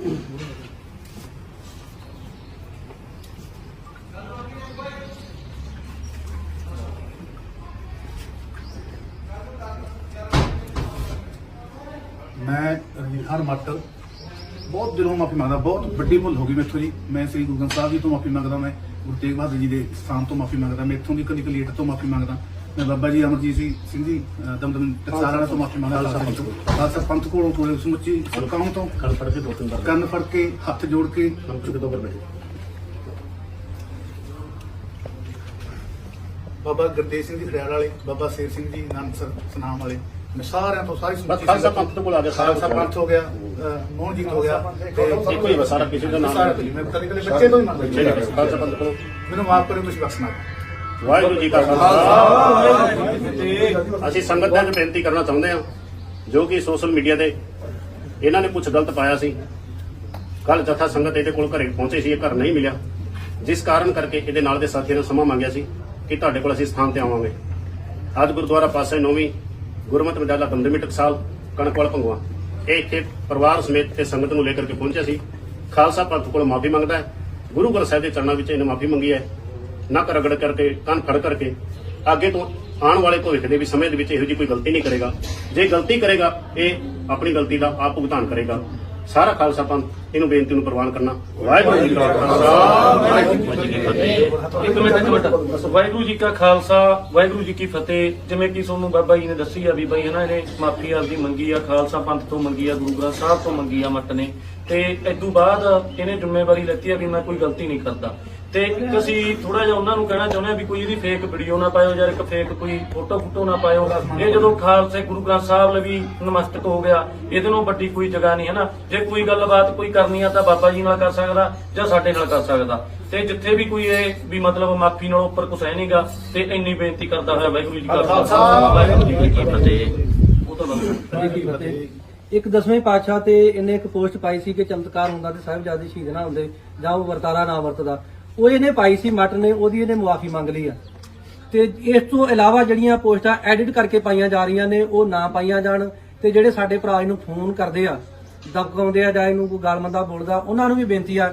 ਮੈਂ ਰਣਜੀਤ ਖਾਨ ਮੱਟ ਬਹੁਤ ਦਿਲੋਂ ਮਾਫੀ ਮੰਗਦਾ, ਬਹੁਤ ਵੱਡੀ ਭੁੱਲ ਹੋ ਗਈ ਮੇਥੋਂ ਜੀ। ਮੈਂ ਸ੍ਰੀ ਗੁਰੂ ਗ੍ਰੰਥ ਸਾਹਿਬ ਜੀ ਤੋਂ ਮਾਫੀ ਮੰਗਦਾ ਮੈਂ ਗੁਰੂ ਤੇਗ ਬਹਾਦਰ ਜੀ ਦੇ ਸਥਾਨ ਤੋਂ ਮਾਫੀ ਮੰਗਦਾ, ਮੈਂ ਇੱਥੋਂ ਦੀ ਕਦੀ ਕਲੀਟ ਤੋਂ ਮਾਫੀ ਮੰਗਦਾ। ਮੈਂ ਬਾਬਾ ਜੀ ਅਮਰਜੀਤ ਸਿੰਘ ਸਿੰਘ ਜੀ ਦਮਦਮ ਟਕਸਾਲ ਵਾਲਿਆਂ ਤੋਂ ਮਾਫੀ ਮੰਗਦਾ ਤੋਂ ਖਾਲਸਾ ਪੰਥ। ਕੋਲੋਂ ਕੋਲੇ ਸਮੁੱਚੀ ਸਰਕਾਰਾਂ ਤੋਂ ਕੰਨ ਫੜ ਕੇ ਦੋ ਤਿੰਨ ਵਾਰ ਕੰਨ ਫੜ ਕੇ ਹੱਥ ਜੋੜ ਕੇ। ਕੰਨ ਦੋ ਵਾਰ ਬੈਠੇ। ਬਾਬਾ ਗੁਰਦੇਵ ਸਿੰਘ ਜੀ ਖੜਿਆਲ ਵਾਲੇ ਬਾਬਾ ਸ਼ੇਰ ਸਿੰਘ ਜੀ ਨਾਨਕਸਰ ਸਨਾਮ ਵਾਲੇ ਮੈਂ ਸਾਰਿਆਂ ਤੋਂ ਸਾਰੀ ਸਮੁੱਚੀ ਖਾਲਸਾ ਪੰਥ ਤੋਂ ਕੋਲ ਆ ਗਿਆ ਖਾਲਸਾ ਪੰਥ ਹੋ ਗਿਆ ਮੋਹਨਜੀਤ ਹੋ ਗਿਆ ਤੇ ਇੱਕੋ ਹੀ ਬਸ ਸਾਰਾ ਕਿਸੇ ਦਾ ਨਾਮ ਕੁਝ ਮੈਂ ਕਦੇ ਕਦੇ ਬੱਚੇ ਤੋਂ ਹੀ ਮੰਗਦਾ ਹੈ ਖਾਲਸਾ ਪੰਥ ਕੋਲ। ਮੈਨੂੰ ਮਾਫ ਕਰਿਓ ਤੁਸੀਂ ਬਖਸ਼ਣਾ ਵਾਹਿਗੁਰੂ ਜੀ ਕਾ ਖਾਲਸਾ। ਅਸੀਂ ਸੰਗਤ ਦੇ ਵਿੱਚ ਬੇਨਤੀ ਕਰਨਾ ਚਾਹੁੰਦੇ ਹਾਂ, ਜੋ ਕਿ ਸੋਸ਼ਲ ਮੀਡੀਆ ਤੇ ਇਹਨਾਂ ਨੇ ਕੁਝ ਗਲਤ ਪਾਇਆ ਸੀ। ਕੱਲ ਜਥਾ ਸੰਗਤ ਇਹਦੇ ਕੋਲ ਘਰੇ ਪਹੁੰਚੇ ਸੀ, ਇਹ ਘਰ ਨਹੀਂ ਮਿਲਿਆ। ਜਿਸ ਕਾਰਨ ਕਰਕੇ ਇਹਦੇ ਨਾਲ ਦੇ ਸਾਥੀਆਂ ਨੇ ਸਮਾਂ ਮੰਗਿਆ ਸੀ ਕਿ ਤੁਹਾਡੇ ਕੋਲ ਅਸੀਂ ਸਥਾਨ ਤੇ ਆਵਾਂਗੇ। ਅੱਜ ਗੁਰਦੁਆਰਾ ਪਾਸੇ ਨੌਵੀਂ ਗੁਰਮਤਿ ਵਿਦਿਆਲਾ ਦਮਦਮੀ ਟਕਸਾਲ ਕਣਕਵਾਲ ਭੰਗਵਾ ਇਹ ਇੱਥੇ ਪਰਿਵਾਰ ਸਮੇਤ ਤੇ ਸੰਗਤ ਨੂੰ ਲੈ ਕਰਕੇ ਪਹੁੰਚਿਆ ਸੀ। ਖਾਲਸਾ ਪੰਥ ਕੋਲ ਮਾਫੀ ਮੰਗਦਾ ਹੈ। ਗੁਰੂ ਗ੍ਰੰਥ ਸਾਹਿਬ ਦੇ ਚਰਨਾਂ ਵਿੱਚ ਇਹਨੇ ਮਾਫੀ ਮੰਗੀ ਹੈ। ਨੱਕ ਰਗੜ ਕਰਕੇ, ਕੰਨ ਖੜ ਕਰਕੇ, ਅੱਗੇ ਤੋਂ ਆਉਣ ਵਾਲੇ ਭਵਿੱਖ ਦੇ ਵੀ ਸਮੇਂ ਦੇ ਵਿੱਚ ਇਹੋ ਜਿਹੀ ਕੋਈ ਗਲਤੀ ਨਹੀਂ ਕਰੇਗਾ। ਜੇ ਗਲਤੀ ਕਰੇਗਾ, ਇਹ ਆਪਣੀ ਗਲਤੀ ਦਾ ਆਪ ਭੁਗਤਾਨ ਕਰੇਗਾ। ਸਾਰਾ ਖਾਲਸਾ ਪੰਥ ਇਹਨੂੰ ਬੇਨਤੀ ਨੂੰ ਪ੍ਰਵਾਨ ਕਰਨਾ। ਵਾਹਿਗੁਰੂ ਜੀ ਕਾ ਖਾਲਸਾ। ਵਾਹਿਗੁਰੂ ਜੀ ਇੱਕ ਮਿੰਟ ਇੱਕ ਮਿੰਟ। ਵਾਹਿਗੁਰੂ ਜੀ ਕਾ ਖਾਲਸਾ, ਵਾਹਿਗੁਰੂ ਜੀ ਕੀ ਫਤਿਹ। ਜਿਵੇਂ ਕਿ ਤੁਹਾਨੂੰ ਬਾਬਾ ਜੀ ਨੇ ਦੱਸੀ ਆ ਵੀ ਬਈ ਹਨਾ ਇਹਨੇ ਮਾਫੀ ਆਪਦੀ ਮੰਗੀ ਆ, ਖਾਲਸਾ ਪੰਥ ਤੋਂ ਮੰਗੀ ਆ, ਗੁਰੂ ਗ੍ਰੰਥ ਸਾਹਿਬ ਤੋਂ ਮੰਗੀ ਆ ਮੱਟ ਨੇ। ਤੇ ਇਦੋਂ ਬਾਅਦ ਇਹਨੇ ਜ਼ਿੰਮੇਵਾਰੀ ਲੈਤੀ ਆ ਵੀ ਮੈਂ ਕੋਈ ਗਲਤੀ ਨਹੀਂ ਕਰਦਾ। ਤੇ ਇੱਕ ਥੋੜਾ ਜਿਹਾ ਉਹਨਾਂ ਨੂੰ ਕਹਿਣਾ ਚਾਹੁੰਦੇ ਆ ਵੀ ਕੋਈ ਇਹਦੀ ਫੇਕ ਵੀਡੀਓ ਨਾ ਪਾਇਓ ਜਾਂ ਇੱਕ ਫੇਕ ਕੋਈ ਫੋਟੋ ਫੋਟੋ ਨਾ ਪਾਇਓ। ਇਹ ਜਦੋਂ ਖਾਲਸੇ ਗੁਰੂ ਗ੍ਰੰਥ ਸਾਹਿਬ ਲਈ ਵੀ ਨਮਸਤਕ ਹੋ ਗਿਆ, ਇਹਦੇ ਨੂੰ ਵੱਡੀ ਕੋਈ ਜਗ੍ਹਾ ਨਹੀਂ ਹੈ ਨਾ। ਜੇ ਕੋਈ ਗੱਲਬਾਤ ਕੋਈ ਕਰਨੀ ਆ ਤਾਂ ਬਾਬਾ ਜੀ ਨਾਲ ਕਰ ਸਕਦਾ ਜਾਂ ਸਾਡੇ ਨਾਲ ਕਰ ਸਕਦਾ। ਤੇ ਜਿੱਥੇ ਵੀ ਕੋਈ ਇਹ ਵੀ ਮਤਲਬ ਮਾਫੀ ਨਾਲੋਂ ਉੱਪਰ ਕੁਛ ਹੈ ਨਹੀਂਗਾ ਤੇ ਇੰਨੀ ਬੇਨਤੀ ਕਰਦਾ ਹੋਇਆ ਵਾਹਿਗੁਰੂ ਜੀ ਕਾ ਖਾਲਸਾ ਵਾਹਿਗੁਰੂ ਜੀ ਕੀ ਫਤਿਹ। ਉਹ ਤਾਂ ਬਸ ਜੀ ਕੀ ਫਤਿਹ। ਇੱਕ ਦਸਵੇਂ ਪਾਤਸ਼ਾਹ ਤੇ ਇਹਨੇ ਇੱਕ ਪੋਸਟ ਪਾਈ ਸੀ ਕਿ ਚਮਤਕਾਰ ਹੁੰਦਾ ਤੇ ਸਾਹਿਬਜ਼ਾਦੇ ਸ਼ਹੀਦ ਨਾ ਹੁੰਦੇ ਜਾਂ ਉਹ ਵਰਤਾਰਾ ਨਾ ਵਰਤਦਾ। ਉਹ ਇਹਨੇ ਪਾਈ ਸੀ ਮਟ ਨੇ ਉਹਦੀ ਇਹਨੇ ਮੁਆਫੀ ਮੰਗ ਲਈ ਆ। ਤੇ ਇਸ ਤੋਂ ਇਲਾਵਾ ਜਿਹੜੀਆਂ ਪੋਸਟਾਂ ਐਡਿਟ ਕਰਕੇ ਪਾਈਆਂ ਜਾ ਰਹੀਆਂ ਨੇ ਉਹ ਨਾ ਪਾਈਆਂ ਜਾਣ ਤੇ ਜਿਹੜੇ ਸਾਡੇ ਭਰਾ ਇਹਨੂੰ ਫੋਨ ਕਰਦੇ ਆ ਦਬਕਾਉਂਦੇ ਆ ਜਾਂ ਇਹਨੂੰ ਕੋਈ ਗਾਲਮੰਦਾ ਬੋਲਦਾ ਉਹਨਾਂ ਨੂੰ ਵੀ ਬੇਨਤੀ ਆ